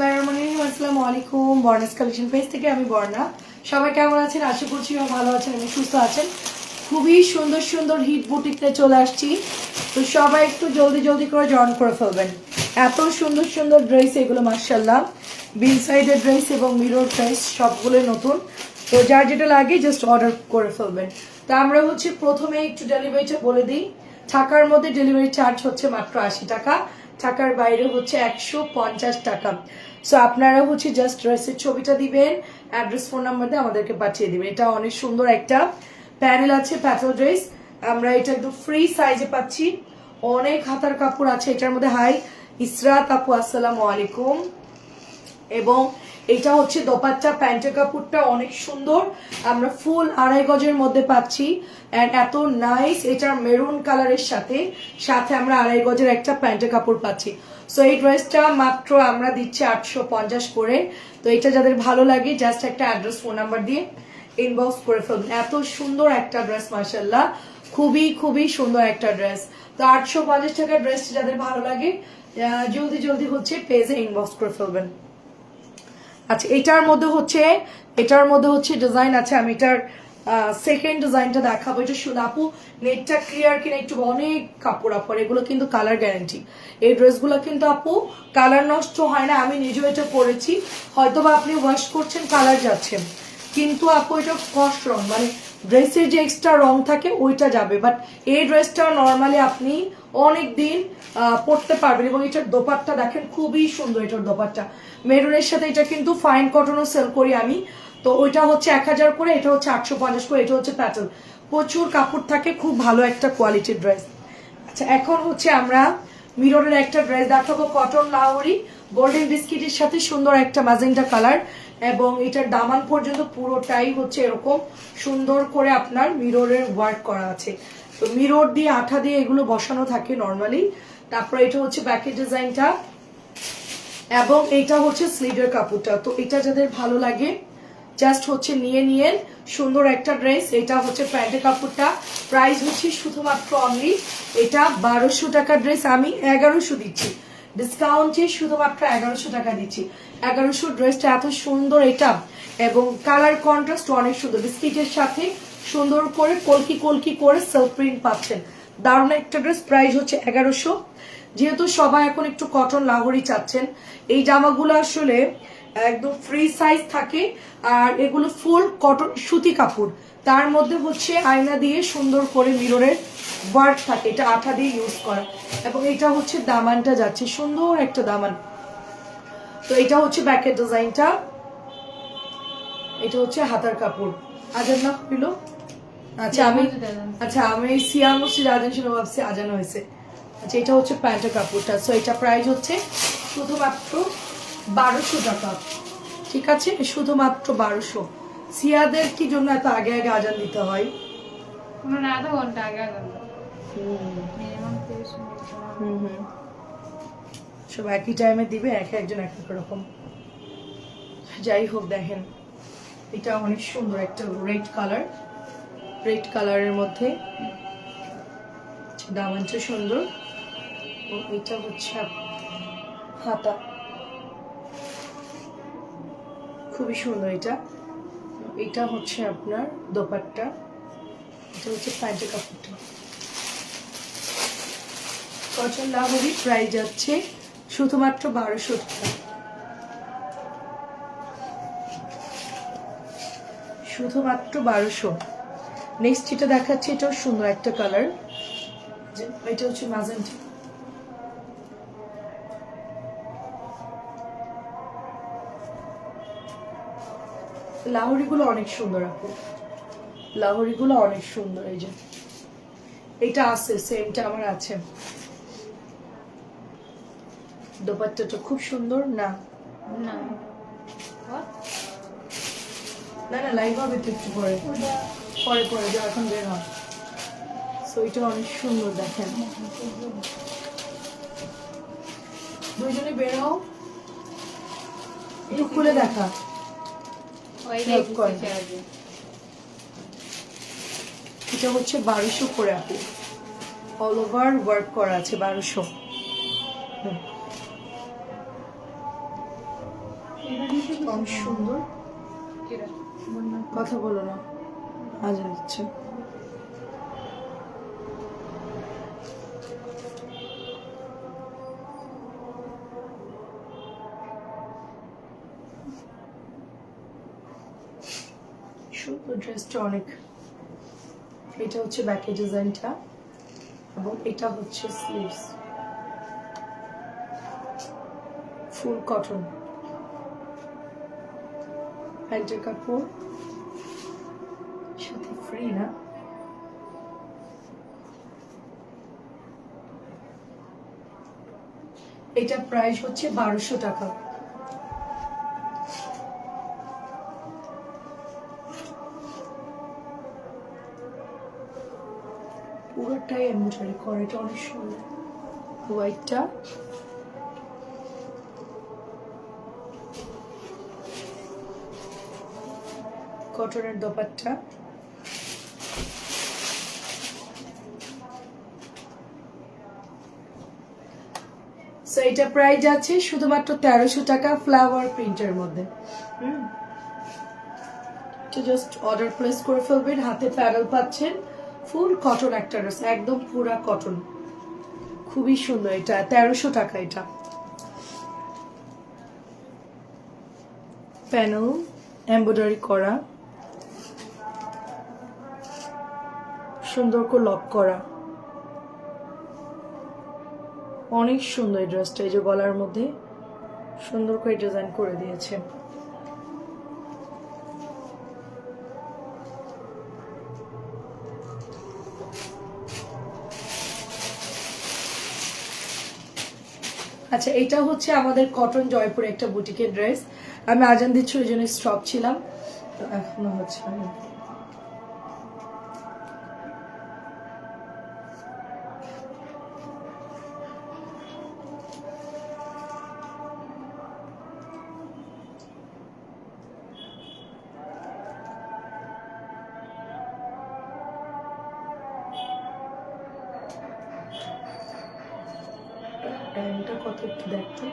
এবং ড্রেস নতুন। তো যার যেটা লাগে জাস্ট অর্ডার করে ফেলবেন। তা আমরা হচ্ছে প্রথমে একটু ডেলিভারিটা বলে দিই। ঢাকার মধ্যে ডেলিভারি চার্জ হচ্ছে মাত্র আশি টাকা। ঢাকার বাইরে হচ্ছে একশো পঞ্চাশ টাকা। সো আপনারা হচ্ছে জাস্ট ড্রেসের ছবিটা দিবেন অ্যাড্রেস ফোন নাম্বার দিয়ে আমাদেরকে পাঠিয়ে দিবেন। এটা অনেক সুন্দর একটা প্যানেল আছে প্যাটেল ড্রেস আমরা এটা একদম ফ্রি সাইজে পাচ্ছি। অনেক হাতার কাপড় আছে, এটার মধ্যে হাই ইসরাত আপু আসসালামু আলাইকুম। এবং এটা হচ্ছে দোপাট্টা, প্যান্টের কাপড়টা অনেক সুন্দর। আমরা ফুল আড়াই গজের মধ্যে পাচ্ছি। অ্যান্ড এত নাইস এটার মেরুন কালারের সাথে সাথে আমরা আড়াই গজের একটা প্যান্টের কাপড় পাচ্ছি। সো এই ড্রেসটা মাত্র আমরা দিচ্ছি আটশো পঞ্চাশ করে। তো এটা যাদের ভালো লাগে জাস্ট একটা অ্যাড্রেস ফোন নাম্বার দিয়ে ইনবক্স করে ফেলবেন এত সুন্দর একটা ড্রেস মার্শাল্লাহ খুবই খুবই সুন্দর একটা ড্রেস তো আটশো পঞ্চাশ টাকার ড্রেসটা যাদের ভালো লাগে জলদি জলদি হচ্ছে পেজে ইনবক্স করে ফেলবেন। আচ্ছা এটার মধ্যে হচ্ছে, এটার মধ্যে হচ্ছে ডিজাইন আছে, আমি এটার সেকেন্ড ডিজাইনটা দেখাবো। এটা আপু নেটটা ক্লিয়ার কিনা একটু অনেক কাপড় আপর এগুলো কিন্তু কালার গ্যারান্টি এই ড্রেসগুলো কিন্তু আপু কালার নষ্ট হয় না, আমি নিজেও এটা পরেছি। হয়তো বা আপনি ওয়াশ করছেন কালার যাচ্ছেন কিন্তু আপু, এটা কষ্ট রং মানে ড্রেসের যে এক্সট্রা রং থাকে, ওইটা যাবে। বাট এই ড্রেসটা নর্মালি আপনি অনেক দিন পরতে পারবেন এবং এটার দোপাট্টা দেখেন, খুবই সুন্দর এটার দোপাট্টা। মেরুনের সাথে এটা কিন্তু ফাইন কটনও সেল করি আমি। তো ওইটা হচ্ছে এক হাজার করে, এটা হচ্ছে আটশো পঞ্চাশ করে, এটা হচ্ছে প্যাটেল প্রচুর কাপড় থাকে, খুব ভালো একটা কোয়ালিটির ড্রেস আচ্ছা এখন হচ্ছে আমরা মিররের একটা ড্রেস দেখাবো কটন লাহরি গোল্ডেন বিস্কিটের সাথে সুন্দর একটা ম্যাজেন্টা কালার এবং এটার দামান পর্যন্ত পুরোটাই হচ্ছে এরকম সুন্দর করে আপনার মিররের ওয়ার্ক করা আছে। তো মিরর দিয়ে আঠা দিয়ে এগুলো বসানো থাকে নর্মালি তারপরে এটা হচ্ছে ব্যাকের ডিজাইনটা এবং এটা হচ্ছে স্লিভের কাপড়টা। তো এটা যাদের ভালো লাগে জাস্ট হচ্ছে নিয়ে নিয়ে সুন্দর একটা ড্রেস এটা হচ্ছে প্যান্টের কাপড়টা। প্রাইস হচ্ছে শুধুমাত্র অনলি এটা বারোশো টাকার ড্রেস আমি এগারোশো দিচ্ছি। ডিসকাউন্টে শুধুমাত্র এগারোশো টাকা দিচ্ছি। এগারোশো ড্রেসটা এত সুন্দর এটা, এবং কালার কন্ট্রাস্ট অনেক সুন্দর। বিস্কিটের সাথে সুন্দর করে কলকি কলকি করে সেলফ প্রিন্ট পাচ্ছেন। দারুণ একটা ড্রেস প্রাইস হচ্ছে এগারোশো। যেহেতু সবাই এখন একটু কটন লাহরি চাচ্ছেন, এই জামাগুলো আসলে একদম ফ্রি সাইজ থাকে। আর এগুলো ফুল কটন সুতি কাপড়। তার মধ্যে হচ্ছে আয়না দিয়ে সুন্দর করে মিররের ওয়ার্ক থাকে। এটা আঠা দিয়ে ইউজ করা। এবং এটা হচ্ছে দামানটা যাচ্ছে। সুন্দর একটা দামান। তো এটা হচ্ছে ব্যাকের ডিজাইনটা এটা হচ্ছে হাতার কাপড়। আজান না হইল। আচ্ছা আমি আচ্ছা আমি সিয়াম মসজিদ আজান শুনে ভাবছি আজান হয়েছে। আচ্ছা এটা হচ্ছে প্যান্টের কাপড়টা। সো এটা প্রাইস হচ্ছে শুধুমাত্র বারোশো টাকা। ঠিক আছে? শুধুমাত্র বারোশো। সিয়াদের কি জন্য এত আগে আগে আজান দিতে হয়? আধা ঘণ্টা আগে। হুম হুম। সব একই টাইমে দিবে এক একজন এক এক রকম। যাই হোক দেখেন। এটা অনেক সুন্দর একটা রেড কালার রেড কালারের মধ্যে দামানটা সুন্দর। ও এটা হচ্ছে হাতা। খুবই সুন্দর এটা। এটা হচ্ছে আপনার দোপাট্টা। এটা হচ্ছে প্যান্টের কাপড়টা। কটন লাহরি প্রাইস যাচ্ছে শুধুমাত্র বারোশো টাকা। শুধুমাত্র বারোশো। নেক্সট যেটা দেখাচ্ছে, এটাও সুন্দর একটা কালার এটা হচ্ছে ম্যাজেন্টা লাহরিগুলো অনেক সুন্দর আপু। লাহরিগুলো অনেক সুন্দর এই যে। এটা আছে সেমটা আমার আছে। দোপাট্টাটা খুব সুন্দর না? না। না না লাইভ হবে তো একটু পরে। পরে পরে যে এখন বের হয় সো এটা অনেক সুন্দর দেখেন। দুইজনে বের হও। একটু খুলে দেখা। এটা হচ্ছে বারোশো করে আপু। অল ওভার ওয়ার্ক করা আছে বারোশো। কম সুন্দর। কথা বলো না। আজ দিচ্ছে সুন্দর অনেক, এটা হচ্ছে ব্যাকের ডিজাইনটা এবং এটা হচ্ছে স্লিভস ফুল কটন প্যান্টের কাপড়। সাথে ফ্রি না। এটা প্রাইস হচ্ছে বারোশো টাকা পুরোটাই এটা অনেক সুন্দর। হোয়াইটটা কটনের দোপাট্টা। সো এটা প্রাইস আছে শুধুমাত্র তেরোশো টাকা ফ্লাওয়ার প্রিন্টের মধ্যে। হুম? জাস্ট অর্ডার প্লেস করে ফেলবেন হাতে প্যাডেল পাচ্ছেন। ফুল কটন একটা ড্রেস, একদম পুরা কটন। খুবই সুন্দর এটা, তেরোশো টাকা এটা। প্যানেল এমব্রয়ডারি করা। সুন্দর করে লক করা। অনেক সুন্দর এই ড্রেসটা, এই যে গলার মধ্যে। সুন্দর করে ডিজাইন করে দিয়েছে। আচ্ছা এটা হচ্ছে আমাদের কটন জয়পুর একটা বুটিকের ড্রেস আমি আজান দিচ্ছি, ওই জন্য স্টপ ছিলাম। তো এখনও হচ্ছে টাইমটা কত একটু দেখতো।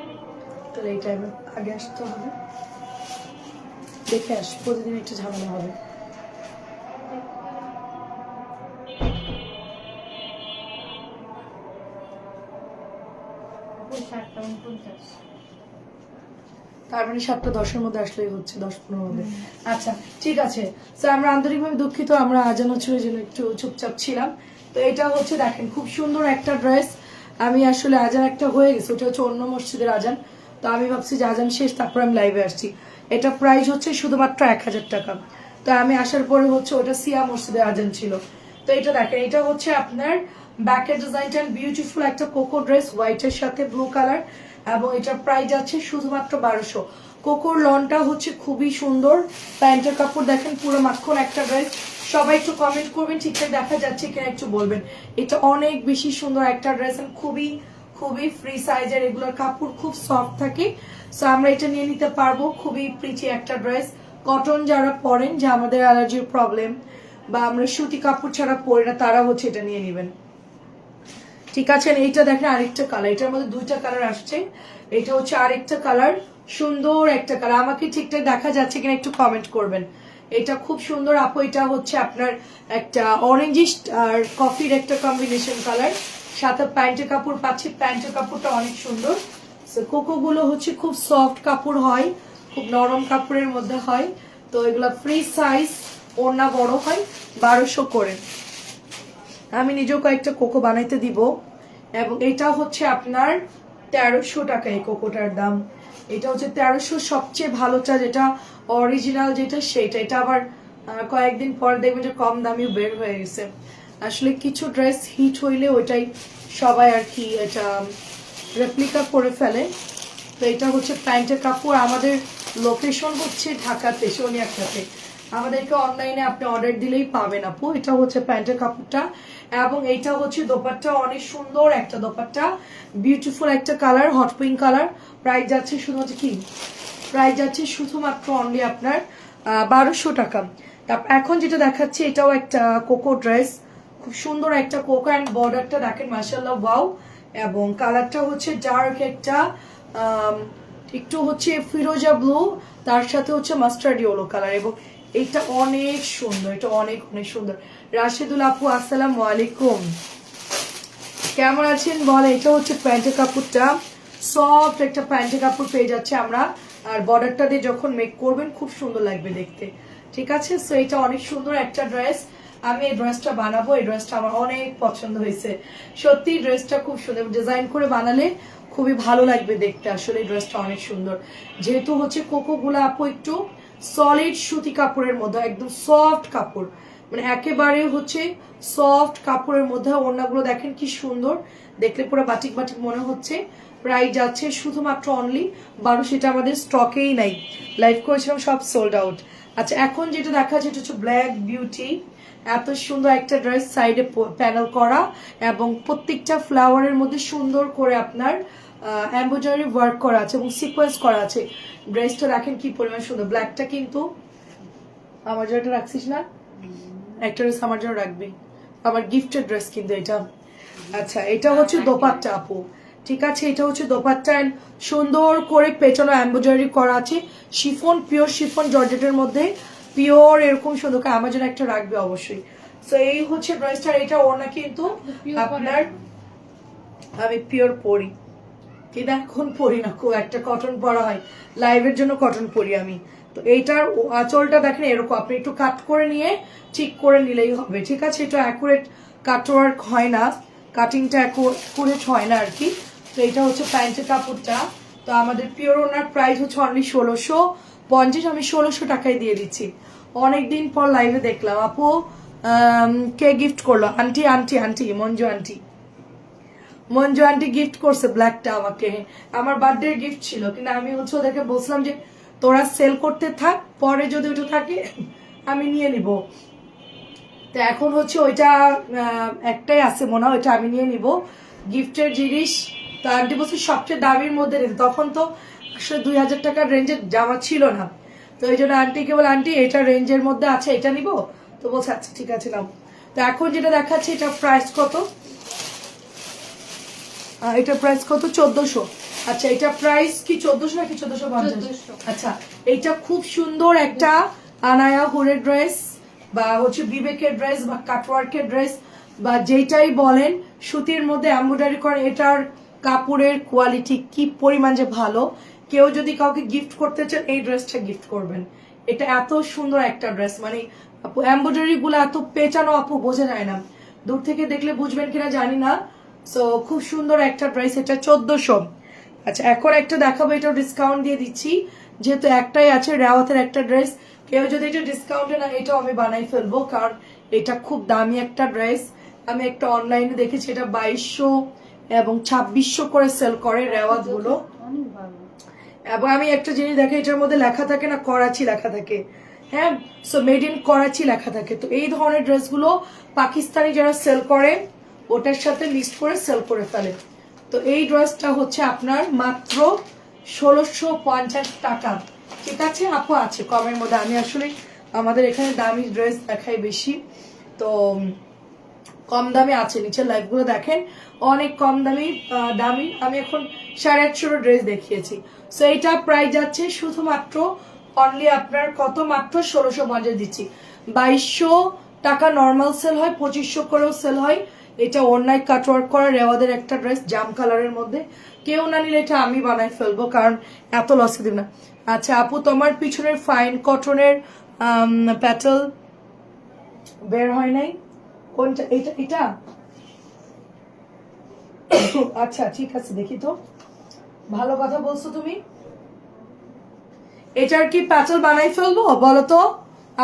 তাহলে এই টাইমে আগে আসতে হবে। দেখে আস প্রতিদিন একটু ঝামেলা হবে। তার মানে সাতটা দশের মধ্যে আসলেই হচ্ছে দশ পনেরোর মধ্যে আচ্ছা ঠিক আছে। স্যার আমরা আন্তরিকভাবে দুঃখিত আমরা আজান ওই জন্য একটু চুপচাপ ছিলাম। তো এটা হচ্ছে দেখেন খুব সুন্দর একটা ড্রেস আমি আসলে আজান একটা হয়ে গেছে, ওটা হচ্ছে অন্য মসজিদের আজান। তো আমি ভাবছি যে আজান শেষ, তারপর আমি লাইভে আসছি। এটা প্রাইস হচ্ছে শুধুমাত্র এক হাজার টাকা। তো আমি আসার পরে হচ্ছে ওটা সিয়া মসজিদের আজান ছিল। তো এটা দেখেন, এটা হচ্ছে আপনার ব্যাকের ডিজাইনটা বিউটিফুল একটা কোকো ড্রেস হোয়াইটের সাথে ব্লু কালার এবং এটার প্রাইস আছে শুধুমাত্র বারোশো। কোকোর লনটা হচ্ছে খুবই সুন্দর। প্যান্টের কাপড় দেখেন, পুরো মাখন একটা ড্রেস সবাই একটু কমেন্ট করবেন, ঠিকঠাক দেখা যাচ্ছে কিনা একটু বলবেন। এটা অনেক বেশি সুন্দর একটা ড্রেস খুবই খুবই ফ্রি সাইজের এগুলোর কাপড়, খুব সফট থাকে। সো আমরা এটা নিয়ে নিতে পারব, খুবই প্রিচি একটা ড্রেস কটন যারা পরেন, যে আমাদের অ্যালার্জির প্রবলেম বা আমরা সুতি কাপড় ছাড়া পরে না, তারা হচ্ছে এটা নিয়ে নেবেন। ঠিক আছে, এইটা দেখেন আরেকটা কালার এটার মধ্যে দুইটা কালার আসছে। এটা হচ্ছে আরেকটা কালার সুন্দর একটা কালার আমাকে ঠিকঠাক দেখা যাচ্ছে কিনা একটু কমেন্ট করবেন। এটা খুব সুন্দর। আপু, এটা হচ্ছে আপনার একটা অরেঞ্জিশ আর কফির একটা কম্বিনেশন কালার সাথে প্যান্টের কাপড় পাচ্ছি। প্যান্টের কাপড়টা অনেক সুন্দর। কোকো গুলো হচ্ছে খুব সফট কাপড় হয়। খুব নরম কাপড়ের মধ্যে হয়। তো এগুলো ফ্রি সাইজ ওড়না বড় হয়, বারোশো করে। আমি নিজেও কয়েকটা কোকো বানাইতে দিব। এবং এটা হচ্ছে আপনার তেরোশো টাকা এই কোকোটার দাম। এটা হচ্ছে তেরোশো সবচেয়ে ভালোটা যেটা অরিজিনাল যেটা সেটা এটা আবার কয়েকদিন পর দেখবেন যে কম দামিও বের হয়ে গেছে। আসলে কিছু ড্রেস হিট হইলে ওইটাই সবাই আর কি এটা রেপ্লিকা করে ফেলে। তো এটা হচ্ছে প্যান্টের কাপড়। আমাদের লোকেশন হচ্ছে ঢাকাতে সোনিয়াখাতে আমাদেরকে অনলাইনে আপনি অর্ডার দিলেই পাবেন আপু। এটা হচ্ছে প্যান্টের কাপড়টা এবং এইটা হচ্ছে দোপাট্টা, অনেক সুন্দর একটা দোপাট্টা। বিউটিফুল একটা colour hot pink colour price যাচ্ছে শুধু হচ্ছে কি? প্রাইস যাচ্ছে শুধুমাত্র অনলি আপনার বারোশো টাকা। তারপর এখন যেটা দেখাচ্ছে, এটাও একটা কোকো ড্রেস খুব সুন্দর একটা কোকো অ্যান্ড বর্ডারটা দেখেন মাসাল্লাহ ওয়াও এবং কালারটা হচ্ছে ডার্ক একটা একটু হচ্ছে ফিরোজা ব্লু তার সাথে হচ্ছে মাস্টার্ড ইয়েলো কালার এবং এটা অনেক সুন্দর, এটা অনেক অনেক সুন্দর। রাশেদুল আপু, আসসালামু আলাইকুম। কেমন আছেন বলে এটা হচ্ছে প্যান্টের কাপড়টা। সফট একটা প্যান্টের কাপড় পেয়ে যাচ্ছে আমরা। আর বর্ডারটা দিয়ে যখন মেক করবেন, খুব সুন্দর লাগবে দেখতে। ঠিক আছে? সো এটা অনেক সুন্দর একটা ড্রেস আমি এই ড্রেসটা বানাবো। এই ড্রেসটা আমার অনেক পছন্দ হয়েছে। সত্যি ড্রেসটা খুব সুন্দর। ডিজাইন করে বানালে খুবই ভালো লাগবে দেখতে। আসলে এই ড্রেসটা অনেক সুন্দর। যেহেতু হচ্ছে কোকো গুলা আপু একটু সলিড সুতি কাপড়ের মধ্যে, একদম সফট কাপড়। মানে একেবারে হচ্ছে সফট কাপড়ের মধ্যে ওড়নাগুলো দেখেন কি সুন্দর। দেখলে পুরো বাটিক বাটিক মনে হচ্ছে। প্রায় যাচ্ছে শুধুমাত্র অনলি বারো সেটা আমাদের স্টকেই নাই। লাইভ করেছিলাম, সব সোল্ড আউট আচ্ছা এখন যেটা দেখা যাচ্ছে হচ্ছে ব্ল্যাক বিউটি এত সুন্দর একটা ড্রেস সাইডে প্যানেল করা এবং প্রত্যেকটা ফ্লাওয়ারের মধ্যে সুন্দর করে আপনার এম্ব্রয়ডারি ওয়ার্ক করা আছে এবং সিকোয়েন্স করা আছে। ড্রেসটা দেখেন কি পরিমাণ সুন্দর। ব্ল্যাকটা কিন্তু আমার জন্য রাখছিস না? একটা ড্রেস আমার জন্য রাখবি। আমার গিফটের ড্রেস কিন্তু এটা। আচ্ছা এটা হচ্ছে দোপাট্টা আপু। ঠিক আছে এটা হচ্ছে দোপাট্টা and সুন্দর করে পেছনে এম্ব্রয়ডারি করা আছে। শিফন পিওর শিফন জর্জেটের মধ্যে পিওর এরকম সুন্দর করে আমার জন্য একটা রাখবে অবশ্যই। তো এই হচ্ছে ড্রেসটা এটা ওর না কিন্তু আপনার আমি পিওর পরি। কিন্তু এখন পরি না, খুব একটা কটন পরা হয়। লাইভের জন্য কটন পরি আমি। তো এইটার আঁচলটা দেখেন, এরকম আপনি একটু কাট করে নিয়ে ঠিক করে নিলেই হবে, ঠিক আছে? এটা অ্যাকুরেট কাট ওয়ার্ক হয় না। কাটিংটা অ্যাকুরেট হয় না আর কি। তো এটা হচ্ছে প্যান্টের কাপড়টা। তো আমাদের পিওর ওনার প্রাইস হচ্ছে অনলি ষোলোশো। পঞ্চাশ, আমি ষোলোশো টাকায় দিয়ে দিচ্ছি। অনেকদিন পর লাইভে দেখলাম। আপু কে গিফট করল? Aunty aunty aunty Manju aunty Manju aunty gift করছে ব্ল্যাকটা আমাকে। আমার বার্থডে গিফট ছিল, কিন্তু আমি হচ্ছে ওদেরকে বলছিলাম যে, তোরা সেল করতে থাক, পরে যদি ওটা থাকে, আমি নিয়ে নিব। তো এখন হচ্ছে ওইটা একটাই আছে মনে হয়, ওইটা আমি নিয়ে নিব। গিফটের জিনিস, তো আন্টি বলছে সবচেয়ে দামির মধ্যে তখন তো আসলে দুই হাজার টাকার রেঞ্জের জামা ছিল না। তো এই জন্য আন্টিকে বলে আন্টি এটা রেঞ্জের মধ্যে আছে, এটা নিব? তো বলছে আচ্ছা ঠিক আছে, নাও। তো এখন যেটা দেখাচ্ছে এটা প্রাইস কত? এটা প্রাইস কত? চোদ্দশো। আচ্ছা এটা প্রাইস কি চোদ্দশো নাকি চোদ্দশো পঞ্চাশ? আচ্ছা এটা খুব সুন্দর একটা আনায়া হুরের ড্রেস বা হচ্ছে বিবেকের ড্রেস বা কাটওয়ার্কের ড্রেস বা যেটাই বলেন সুতির মধ্যে এম্ব্রয়ডারি করে এটার কাপড়ের কোয়ালিটি কি পরিমাণ যে ভালো। কেউ যদি কাউকে গিফট করতে চান এই ড্রেসটা গিফট করবেন। এটা এত সুন্দর একটা ড্রেস মানে আপু এম্ব্রয়ডারি গুলো এত পেঁচানো আপু বোঝা যায় না। দূর থেকে দেখলে বুঝবেন কিনা জানি না। সো খুব সুন্দর একটা ড্রেস এটা চোদ্দশো। আচ্ছা এখন একটা দেখাবো এটা ডিসকাউন্ট দিয়ে দিচ্ছি। যেহেতু একটাই আছে, রেওয়াতের একটা ড্রেস কেউ যদি এটা ডিসকাউন্টে না, এটাও আমি বানাই ফেলব, কারণ এটা খুব দামি একটা ড্রেস আমি একটা অনলাইনে দেখেছি, এটা বাইশশো এবং ছাব্বিশশো করে সেল করে রেওয়াতগুলো এবং আমি একটা জিনিস দেখে, এটার মধ্যে লেখা থাকে না, করাচি লেখা থাকে। হ্যাঁ সো মেড ইন করাচি লেখা থাকে। তো এই ধরনের ড্রেসগুলো পাকিস্তানি যারা সেল করে ওটার সাথে লিস্ট করে সেল করে ফেলে। তো এই ড্রেসটা হচ্ছে আপনার মাত্র ষোলোশো পঞ্চাশ টাকা। ঠিক আছে আপু? আছে, কমের মধ্যে। আমি আসলে আমাদের এখানে দামি ড্রেস দেখাই বেশি। তো কম দামে আছে। নিচের লাইভগুলো দেখেন। অনেক কম দামি দামি। আমি এখন সাড়ে আটশোর ড্রেস দেখিয়েছি। সো এইটা প্রায় যাচ্ছে শুধুমাত্র অনলি আপনার কত মাত্র ষোলোশো পঞ্চাশ দিচ্ছি। বাইশশো টাকা নর্মাল সেল হয়, পঁচিশশো করেও সেল হয়। এটা অন্যায় কাটওয়ার্ক করা রেওয়াদের একটা ড্রেস জাম কালারের মধ্যে। কেউ না নিলে এটা আমি বানাই ফেলব, কারণ এত লসে দিব না। আচ্ছা আপু, তোমার পিছনের ফাইন কটনের প্যাটেল বের হয় নাই? কোনটা? এটা এটা? আচ্ছা ঠিক আছে, দেখি তো। ভালো কথা বলছো তুমি? এটার কি প্যাটেল বানাই ফেলব, বলো তো?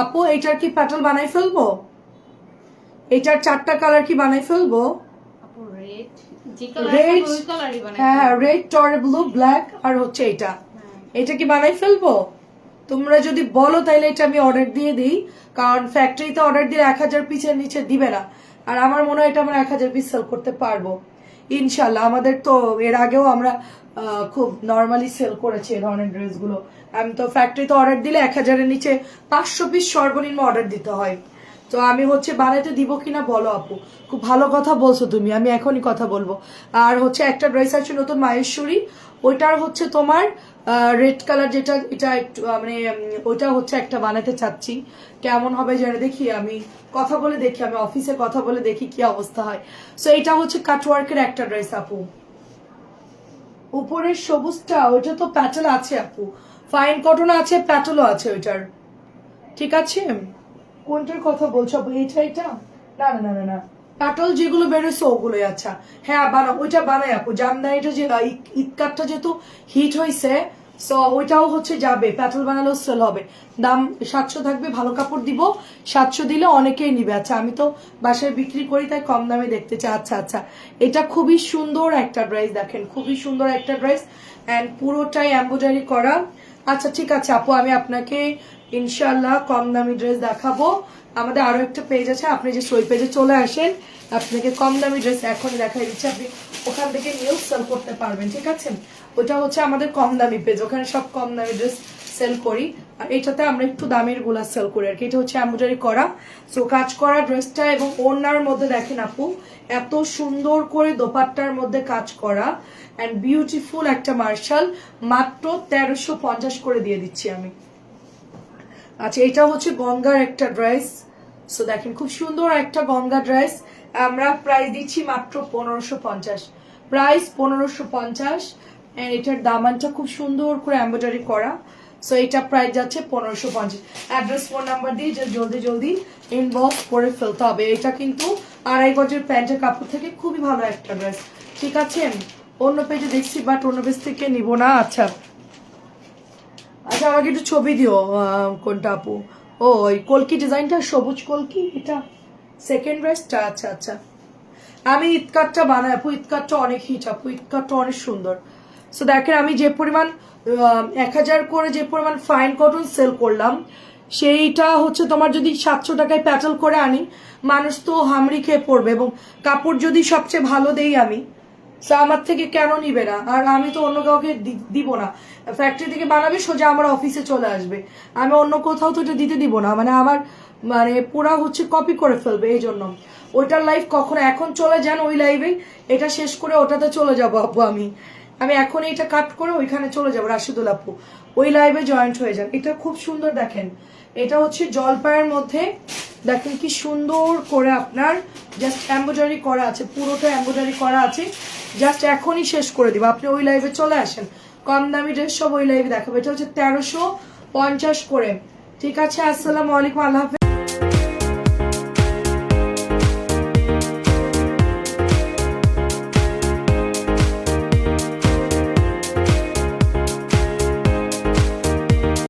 আপু, এটার কি প্যাটেল বানাই ফেলব? এটার চারটা কালার কি বানাই ফেলব? রেড হ্যাঁ টরে ব্লু ব্ল্যাক আর হচ্ছে এটা। এটা কি বানাই ফেলব? তোমরা যদি বলো তাহলে এটা আমি অর্ডার দিয়ে দিই কারণ ফ্যাক্টরিতে অর্ডার দিলে এক হাজার পিসের নিচে দিবে না। আর আমার মনে হয় এটা আমরা এক হাজার পিস সেল করতে পারব। ইনশাল্লাহ আমাদের তো এর আগেও আমরা খুব নর্মালি সেল করেছি এই ধরনের ড্রেসগুলো আমি তো ফ্যাক্টরিতে অর্ডার দিলে এক হাজারের নিচে পাঁচশো পিস সর্বনিম্ন অর্ডার দিতে হয়। তো আমি হচ্ছে বানাইতে দিব কিনা বলো আপু। খুব ভালো কথা বলছো তুমি, আমি এখনই কথা বলব। আর হচ্ছে একটা ড্রেস আছে নতুন মাহেশ্বরী, ওইটার হচ্ছে তোমার রেড কালার যেটা, এটা একটু মানে ওইটা হচ্ছে একটা বানাতে চাচ্ছি। কেমন হবে যেটা দেখি, আমি কথা বলে দেখি, আমি অফিসে কথা বলে দেখি কি অবস্থা হয়। সো এটা হচ্ছে কাটওয়ার্কের একটা ড্রেস আপু। উপরের সবুজটা, ওইটা তো প্যাটেল আছে আপু। ফাইন কটন আছে, প্যাটেলও আছে ওইটার। ঠিক আছে? কোনটার কথা বলছো এইটা এটা না না না না প্যাটল যেগুলো বেরোছে ওগুলোই আচ্ছা। হ্যাঁ বানা ওইটা বানাই আপু। জামদানিটা যে ইটকাটটা যেহেতু হিট হয়েছে সো ওইটাও হচ্ছে যাবে। প্যাটল বানালেও সেল হবে। দাম সাতশো থাকবে, ভালো কাপড় দিব। সাতশো দিলে অনেকেই নিবে। আচ্ছা আমি তো বাসায় বিক্রি করি, তাই কম দামে দেখতে চাই। আচ্ছা আচ্ছা। এটা খুবই সুন্দর একটা ড্রেস দেখেন। খুবই সুন্দর একটা ড্রেস অ্যান্ড পুরোটাই এম্ব্রয়ডারি করা। আচ্ছা ঠিক আছে আপু, আমি আপনাকে ইনশাল্লাহ কম দামি ড্রেস দেখাবো। আমাদের আরও একটা পেজ আছে, আপনি যে সই পেজে চলে আসেন, আপনাকে কম দামি ড্রেস এখন দেখাই দিচ্ছে। আপনি ওখান থেকে নিয়েও সেল করতে পারবেন, ঠিক আছে? ওটা হচ্ছে আমাদের কম দামি পেজ ওখানে সব কম দামি ড্রেস সেল করি। আর এটাতে আমরা একটু দামেরগুলা সেল করি আর কি। এটা হচ্ছে এমব্রয়ডারি করা। সো কাজ করা ড্রেসটা এবং ওড়নার মধ্যে দেখেন আপু, এত সুন্দর করে দোপাট্টার মধ্যে কাজ করা অ্যান্ড বিউটিফুল একটা মার্শাল। মাত্র তেরোশো পঞ্চাশ করে দিয়ে দিচ্ছি আমি। আচ্ছা এটা হচ্ছে গঙ্গার একটা ড্রেস। সো দেখেন, খুব সুন্দর একটা গঙ্গা ড্রেস। আমরা প্রাইস দিচ্ছি মাত্র পনেরোশো পঞ্চাশ। প্রাইস পনেরোশো পঞ্চাশ এটার দামানটা খুব সুন্দর করে এমব্রয়ডারি করা। সো এটা প্রাইস যাচ্ছে পনেরোশো পঞ্চাশ। অ্যাড্রেস ফোন নাম্বার দিয়ে যে জলদি জলদি ইনবক্স করে ফেলতে হবে। এটা কিন্তু আড়াই গজের প্যান্টের কাপড় থেকে খুবই ভালো একটা ড্রেস। ঠিক আছে? অন্য পেজে দেখছি বাট অন্য পেজ থেকে নিব না। আচ্ছা আচ্ছা আমাকে একটু ছবি দিও কোনটা আপু? ও, ওই কলকি ডিজাইনটা, সবুজ কলকি, এটা সেকেন্ড ড্রেসটা আচ্ছা আচ্ছা। আমি ইতকারটা বানাই, আপু ইতকারটা অনেক হিট আপু ইতকারটা অনেক সুন্দর। সো দেখেন, আমি যে পরিমাণ এক হাজার করে যে পরিমাণ ফাইন কটন সেল করলাম, সেইটা হচ্ছে তোমার যদি সাতশো টাকায় প্যাটেল করে আনি, মানুষ তো হামড়ি খেয়ে পড়বে এবং কাপড় যদি সবচেয়ে ভালো দেই আমি সো আমার থেকে কেন নিবে না? আর আমি তো অন্য কাউকে দিব না। ফ্যাক্টরি থেকে বানাবে, সোজা আমার অফিসে চলে আসবে। আমি অন্য কোথাও তো এটা দিতে দিব না। মানে আমার মানে পুরা হচ্ছে কপি করে ফেলবে এই জন্য ওইটার লাইফ কখনো এখন চলে যান ওই লাইভে এটা শেষ করে ওটাতে চলে যাব আপু আমি। আমি এখন এটা কাট করে ওইখানে চলে যাব, রাশিদুল আপু ওই লাইভে জয়েন্ট হয়ে যান। এটা খুব সুন্দর দেখেন। এটা হচ্ছে জলপাইয়ের মধ্যে দেখেন কি সুন্দর করে আপনার জাস্ট এম্ব্রয়ডারি করা আছে, পুরোটা এম্ব্রয়ডারি করা আছে। জাস্ট এখনই শেষ করে দিব। আপনি ওই লাইভে চলে আসেন। কম দামি ড্রেস সব ওই লাইভে দেখাবো। এটা হচ্ছে তেরোশো পঞ্চাশ করে। ঠিক আছে, আসসালামু আলাইকুম, আল্লাহ